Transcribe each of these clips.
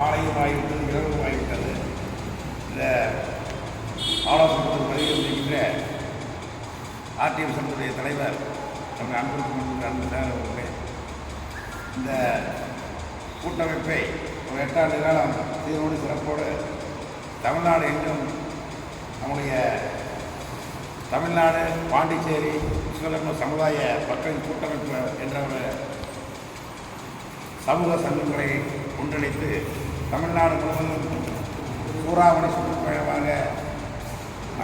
காலையும் ஆகிவிட்டது இரவும் ஆகிவிட்டது இந்த ஆலோசனை வருகிறது இருக்கின்ற ஆர்டிஎம் சங்கத்துடைய தலைவர் நம்ம அன்புக்கு முன்பு அன்புதான் அவர்களே இந்த கூட்டமைப்பை ஒரு எட்டாண்டு காலம் சீரோடு சிறப்போடு தமிழ்நாடு எங்கும் நம்முடைய தமிழ்நாடு பாண்டிச்சேரி விஸ்வகர்ம சமுதாய மக்களின் கூட்டமைப்பு என்ற ஒரு சமூக சங்கங்களை ஒன்றிணைத்து தமிழ்நாடு முழுவதும் சூறாவளி சுற்றுப்பயணமாக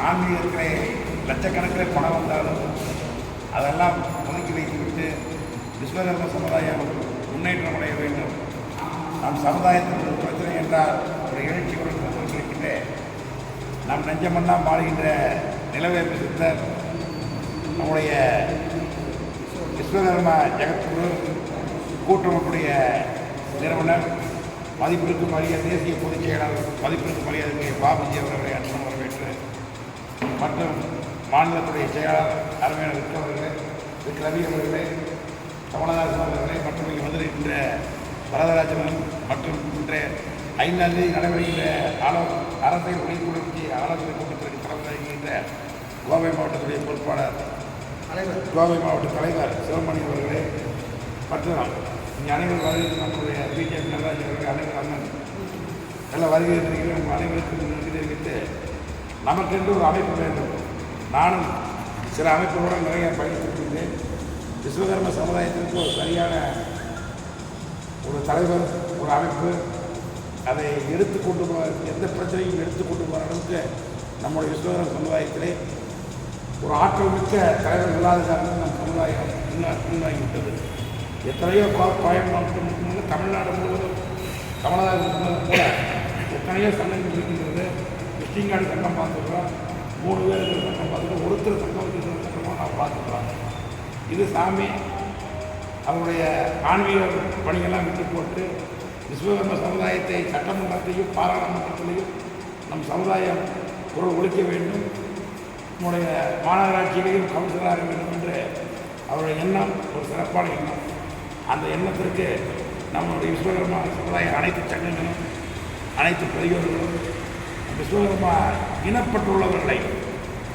ஆன்மீகத்திலே லட்சக்கணக்கில் பணம் வந்தாலும் அதெல்லாம் ஒதுக்கி வைத்துவிட்டு விஸ்வகர்ம சமுதாயம் முன்னேற்றம் அடைய வேண்டும். நம் சமுதாயத்தில் ஒரு பிரச்சனை என்றால் ஒரு எழுச்சியுடன் கொண்டிருக்கின்ற. நம் நெஞ்சமெல்லாம் மாறுகின்ற நிலவேற்பு சித்தர் நம்முடைய விஸ்வகர்ம ஜெகத்குரு கூட்டமைப்புடைய நிறுவனர் மதிப்பிற்கு மரியாதை தேசிய பொதுச் செயலாளர் மதிப்பிற்கு மரியாதை பாபுஜி அவர்களை அன்புடன் வரவேற்று மற்றும் மாநிலத்துடைய செயலாளர் அருமையான விக்கு அவர்களே விக் ரவி அவர்களே கமலஹாசன் அவர்களே மற்றும் இங்கே வந்திருக்கின்ற வரதராஜன் மற்றும் இன்றைய ஐந்தாம் தேதி நடைபெறுகின்ற ஆலோ அரசியல் ஒளிக்குழுச்சி ஆலோசனை கூட்டத்திற்கு தலைமை வகிக்கின்ற கோவை மாவட்டத்துடைய பொறுப்பாளர் தலைவர். கோவை மாவட்ட தலைவர் சிவமணி அவர்களே மற்றும் இங்கே அனைவரும் வருகை நம்முடைய பிஜேபி நடராஜ் அவர்கள் அனைவரும் அண்ணன் எல்லாம் வருகிறீர்கள் உங்கள் அனைவருக்கும் இருக்கிறீர்கிட்டு நமக்கென்று ஒரு அமைப்பு வேண்டும். நானும் சில அமைப்புகளுடன் நிறைய பயணித்திருக்கின்றேன். விஸ்வகர்ம சமுதாயத்திற்கு ஒரு சரியான ஒரு தலைவர் ஒரு அமைப்பு. அதை எடுத்துக்கொண்டு போக எந்த பிரச்சனையும் எடுத்து கொண்டு போகிற அளவுக்கு நம்முடைய விஸ்வகர்ம சமுதாயத்திலே ஒரு ஆற்றல் மிக்க தலைவர் இல்லாத காரணம் நம் சமுதாயம் முன்னா- முன்னாகிவிட்டது. எத்தனையோ பா- பாயம் தமிழ்நாடு முழுவதும் கமலஹாசன் சொன்னது போல எத்தனையோ சங்கங்கள் இருக்கின்றது. கிருஷ்ணங்காடி சங்கம் பார்த்துக்கிறோம். மூணு பேர் இருக்கிற சங்கம் பார்த்துக்கிறோம். ஒருத்தர் சங்கம் வச்சிருக்கிற சங்கமாக நான் பார்த்துக்கிறோம். இது சாமி அவருடைய ஆன்மீக பணியெல்லாம் விட்டு போட்டு விஸ்வகர்ம சமுதாயத்தை சட்டமன்றத்தையும் பாராளுமன்றத்திலையும் நம் சமுதாயம் குரல் ஒழிக்க வேண்டும். நம்முடைய மாநகராட்சியிலையும் கவுன்சிலராக வேண்டும் என்று அவருடைய எண்ணம் ஒரு சிறப்பான எண்ணம். அந்த எண்ணத்திற்கு நம்முடைய விஸ்வகர்மா சமுதாய அனைத்து சங்கங்களும் அனைத்து பெரியோர்களும் விஸ்வகர்மா இனப்பட்டுள்ளவர்களை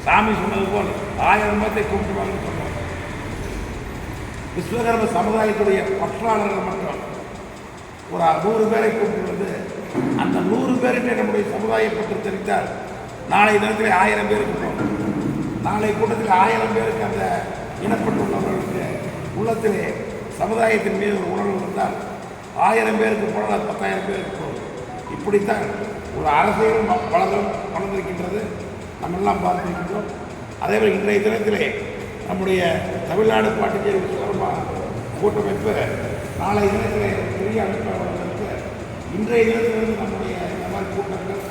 சாமி சொன்னது போல் ஆயிரம் பேர்த்தை கூப்பிட்டு வாங்கன்னு விஸ்வகர்ம சமுதாயத்துடைய பற்றாளர்கள் மட்டும் ஒரு நூறு பேரை கூப்பிட்டு வந்து அந்த நூறு பேருமே நம்முடைய சமுதாயம் பற்றி தெரிவித்தால் நாளை தினத்தில் ஆயிரம் பேர் கூட்டம் நாளை கூட்டத்தில் ஆயிரம் பேருக்கு அந்த இனப்பட்டுள்ளவர்களுக்கு உள்ளத்திலே சமுதாயத்தின் மீது ஒரு உணர்வு இருந்தால் ஆயிரம் பேருக்கு போனால் பத்தாயிரம் பேருக்கு போகும். இப்படித்தான் ஒரு அரசியல் வளரும் வளர்ந்திருக்கின்றது. நம்ம எல்லாம் பார்த்திருக்கின்றோம் அதேபோல் இன்றைய தினத்திலே நம்முடைய தமிழ்நாடு பாட்டுச்சேரி விஸ்வகர்மா கூட்டமைப்பு நாளை தினத்திலே பெரிய அமைப்பாக வளர்ந்திருக்கு இன்றைய தினத்திலிருந்து நம்முடைய இந்த மாதிரி கூட்டங்கள்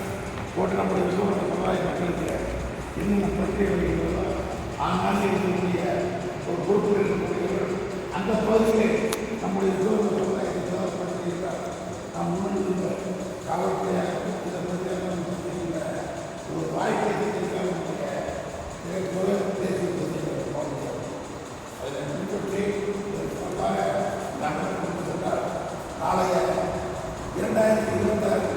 போட்டு நம்முடைய விஸ்வகர்ம சமுதாய மக்களுக்கு என்ன பிரச்சனை இருக்கிறதோ ஆங்காங்கே இருக்கக்கூடிய ஒரு பொறுப்பு இருக்கக்கூடிய அந்த பகுதியிலே நம்முடைய விஸ்வகர்ம சமுதாயத்தை நாம் முன்னிருந்த காவல்துறையாக இந்த பிரச்சனை ஒரு வாய்ப்பை நாளைய இரண்டாயிரத்தி இருபத்தாறு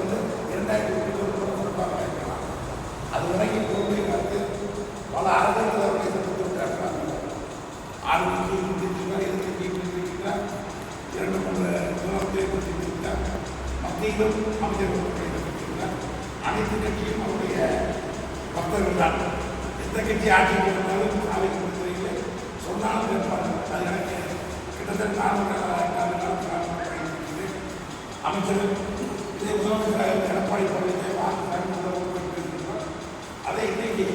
மத்தியிலும் அமைச்சர்கள் அனைத்து கட்சியும் அவருடைய பக்தர்கள் தான் எந்த கட்சி ஆட்சி கொடுத்தாலும் சாலை கொடுத்ததில்லை சொன்னாலும் கேட்பார்கள். அது எனக்கு கிட்டத்தட்ட நான்கு நாலு நாள் அமைச்சர் இதே முதலமைச்சராக எடப்பாடி பழனிசாமி அதை இன்னைக்கு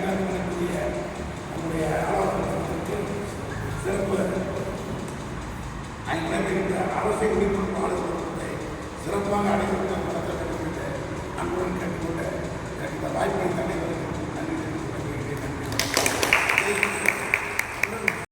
கலந்து கொள்ளக்கூடிய நம்முடைய ஆலோசனை சிறப்பு அங்கே நடைபெறுகின்ற அரசை உயிர்ப்பு ஆலோசனை சிறப்பாக அடைந்து நடத்த வேண்டும்